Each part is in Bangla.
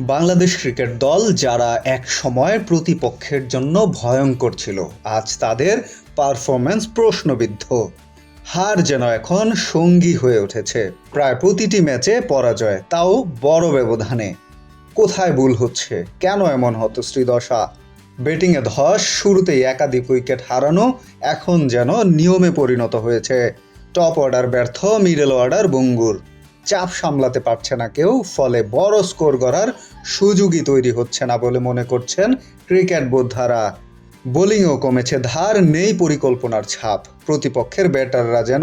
বাংলাদেশ ক্রিকেট দল যারা এক সময় প্রতিপক্ষের জন্য ভয়ঙ্কর ছিল, আজ তাদের পারফরম্যান্স প্রশ্নবিদ্ধ। হার যেন এখন সঙ্গী হয়ে উঠেছে। প্রায় প্রতিটি ম্যাচে পরাজয়, তাও বড় ব্যবধানে। কোথায় ভুল হচ্ছে? কেন এমন হতশ্রী দশা ব্যাটিংয়ে ধস, শুরুতেই একাধিক উইকেট হারানো, এখন যেন নিয়মে পরিণত হয়েছে। টপ অর্ডার ব্যর্থ মিডল অর্ডার বঙ্গুর। চাপ সামলাতে পারছে না কেউ, ফলে বড় স্কোর করার সুযোগই তৈরি হচ্ছে না বলে মনে করছেন ক্রিকেট বোদ্ধারা। বোলিংও কমেছে, ধার নেই পরিকল্পনার ছাপ। প্রতিপক্ষের ব্যাটাররা যেন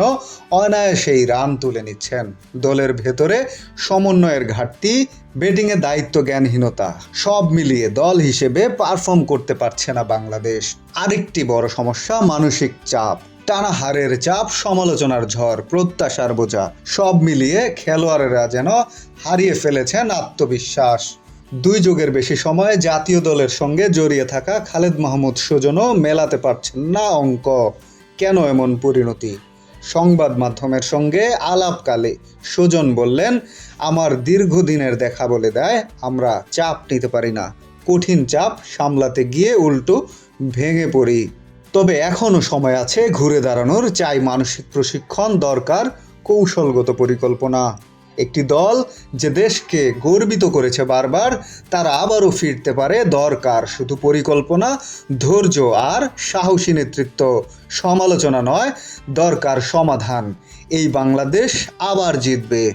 অনায়াসেই রান তুলে নিচ্ছেন। দলের ভেতরে সমন্বয়ের ঘাটতি, ব্যাটিংয়ে দায়িত্ব জ্ঞানহীনতা সব মিলিয়ে দল হিসেবে পারফর্ম করতে পারছে না বাংলাদেশ। আরেকটি বড় সমস্যা, মানসিক চাপ। টানা হারের চাপ, সমালোচনার ঝড়, প্রত্যাশার বোঝা, সব মিলিয়ে খেলোয়াড়েরা যেন হারিয়ে ফেলেছেন আত্মবিশ্বাস। দুই যুগের বেশি সময় জাতীয় দলের সঙ্গে জড়িয়ে থাকা খালেদ মাহমুদ সুজনও মেলাতে পারছেন না অঙ্ক। কেন এমন পরিণতি? সংবাদ মাধ্যমের সঙ্গে আলাপকালে সুজন বললেন, আমার দীর্ঘদিনের দেখা বলে দেয়, আমরা চাপ নিতে পারি না। কঠিন চাপ সামলাতে গিয়ে উল্টো ভেঙে পড়ি। তবে এখনও সময় আছে ঘুরে দাঁড়ানোর। চাই মানসিক প্রশিক্ষণ দরকার, কৌশলগত পরিকল্পনা। একটি দল যে দেশকে গর্বিত করেছে বারবার, তারা আবারও ফিরতে পারে দরকার। শুধু পরিকল্পনা, ধৈর্য আর সাহসী নেতৃত্ব। সমালোচনা নয়, দরকার সমাধান। এই বাংলাদেশ আবার জিতবে।